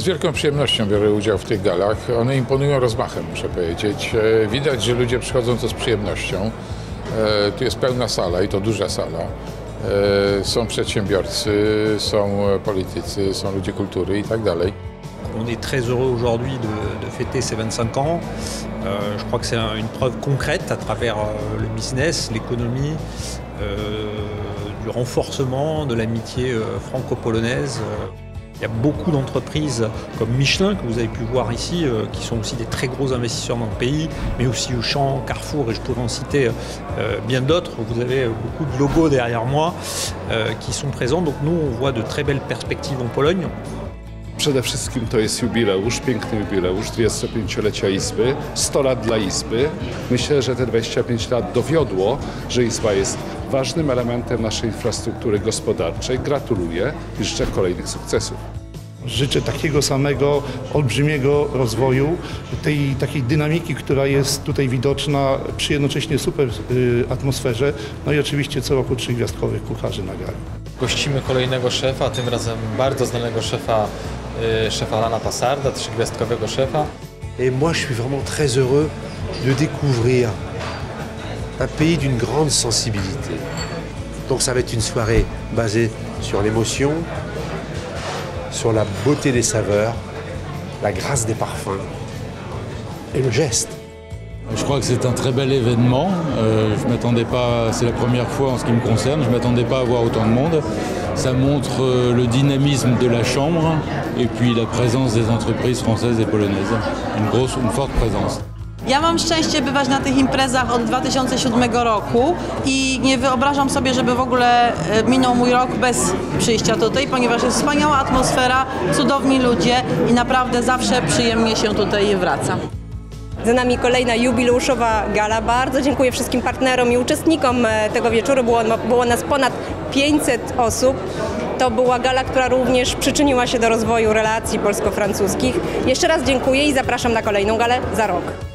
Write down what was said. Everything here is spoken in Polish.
Z wielką przyjemnością biorę udział w tych galach. One imponują rozmachem, muszę powiedzieć. E, Widać, że ludzie przychodzą tu z przyjemnością. E, Tu jest pełna sala i to duża sala. E, Są przedsiębiorcy, są politycy, są ludzie kultury i tak dalej. On est très heureux aujourd'hui de, de fêter ces 25 ans. Euh, je crois que c'est un- une preuve concrète à travers euh, le business, l'économie, euh, du renforcement de l'amitié euh, franco-polonaise. Euh, Il y a beaucoup d'entreprises comme Michelin, que vous avez pu voir ici, euh, qui sont aussi des très gros investisseurs dans le pays, mais aussi Auchan, Carrefour, et je pourrais en citer euh, bien d'autres. Vous avez beaucoup de logos derrière moi euh, qui sont présents. Donc nous, on voit de très belles perspectives en Pologne. Przede wszystkim to jest jubileusz, piękny jubileusz, 25-lecia Izby, 100 lat dla Izby. Myślę, że te 25 lat dowiodło, że Izba jest ważnym elementem naszej infrastruktury gospodarczej. Gratuluję i życzę kolejnych sukcesów. Życzę takiego samego olbrzymiego rozwoju, tej takiej dynamiki, która jest tutaj widoczna przy jednocześnie super y, atmosferze, no i oczywiście co roku trzygwiazdkowych kucharzy na gali. Gościmy kolejnego szefa, tym razem bardzo znanego szefa, y, szefa Lana Passarda, trzygwiazdkowego szefa. Et moi, je suis vraiment très heureux de découvrir un pays d'une grande sensibilité. Donc ça va être une soirée basée sur l'émotion, sur la beauté des saveurs, la grâce des parfums et le geste. Je crois que c'est un très bel événement. Euh, je m'attendais pas, c'est la première fois en ce qui me concerne, je m'attendais pas à voir autant de monde. Ça montre euh, le dynamisme de la Chambre et puis la présence des entreprises françaises et polonaises. Une grosse, une forte présence. Ja mam szczęście bywać na tych imprezach od 2007 roku i nie wyobrażam sobie, żeby w ogóle e, minął mój rok bez przyjścia tutaj, ponieważ jest wspaniała atmosfera, cudowni ludzie i naprawdę zawsze przyjemnie się tutaj wraca. Za nami kolejna jubileuszowa gala. Bardzo dziękuję wszystkim partnerom i uczestnikom e, tego wieczoru. Było, było nas ponad 500 osób. To była gala, która również przyczyniła się do rozwoju relacji polsko-francuskich. Jeszcze raz dziękuję i zapraszam na kolejną galę za rok.